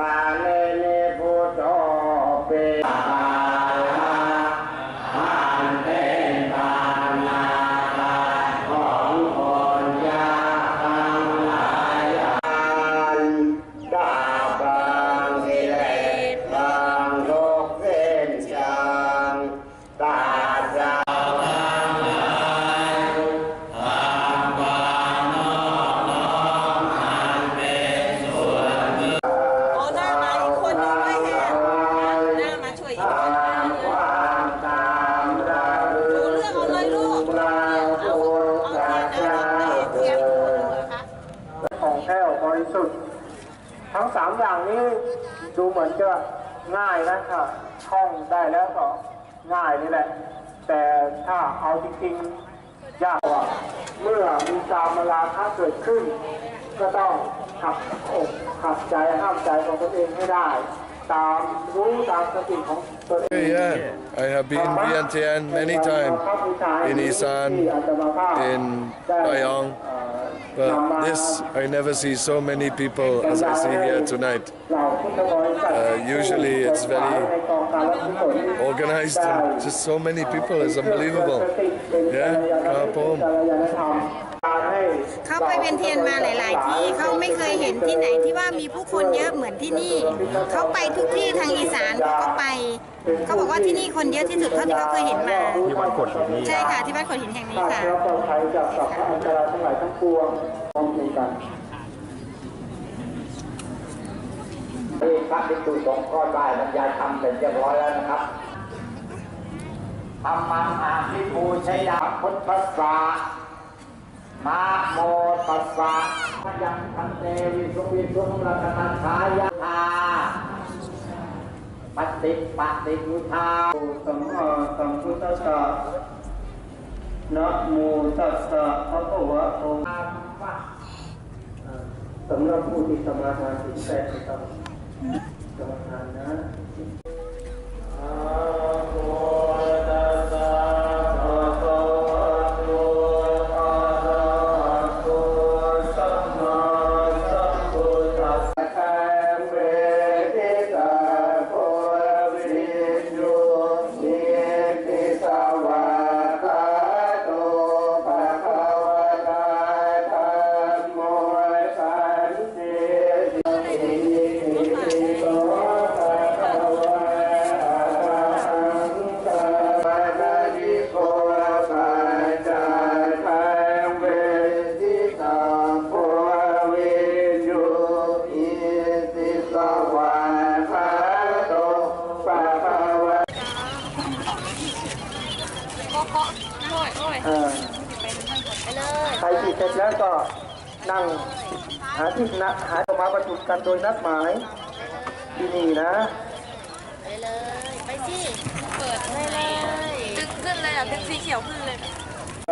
five ริสุทธิ์ ทั้งสามอย่างนี้ดูเหมือนจะง่ายนะค่ะท่องได้แล้วก็ง่ายนี่แหละ แต่ถ้าเอาจริงๆยากกว่าเมื่อมีกามราคะเกิดขึ้น ก็ต้องขับอกขับใจห้ามใจของตัวเองให้ได้ Yeah, I have been Vientiane many times in Isan, in Dayong, but this I never see so many people as I see here tonight. Uh, usually it's very organized and just so many people, it's unbelievable. Yeah. เขาไปเวียนเทียนมาหลาย ๆ ที่เขาไม่เคยเห็นที่ไหนที่ว่ามีผู้คนเยอะเหมือนที่นี่ เขาไปทุกที่ทางอีสานเขาก็ไป เขาบอกว่าที่นี่คนเยอะที่สุดเท่าที่เขาเคยเห็นมา ที่วัดโขดหินนี่ใช่ค่ะที่วัดโขดหินแห่งนี้ค่ะค่ะเราปลอดภัยจากสัพพะอันตรายทั้งหลายทั้งปวงพร้อมกันที่พระภิกษุสงฆ์ก็ได้บรรยายธรรมเสร็จเรียบร้อยแล้วนะครับธรรมังอาภิปูชยาพุทธัสสะ นะโมตัสสะพยังคันเตวิสุวิสุงรัตนัชายาธาปฏิปฏิพุทธาสัมมาสัมพุทธัสสะนะโมตัสสะภะคะวะโตสำหรับผู้ที่สมาทานศีลแปดนะครับสมาทานนะ เออใครฉีดเสร็จแล้วก็นั่งหาที่นะหาสมาประชุมกันโดยนัดหมายที่นี่นะ ไปเลย ไปสิเปิดเลยเลยตึกขึ้นเลยอะเป็นสีเขียวขึ้นเลยเ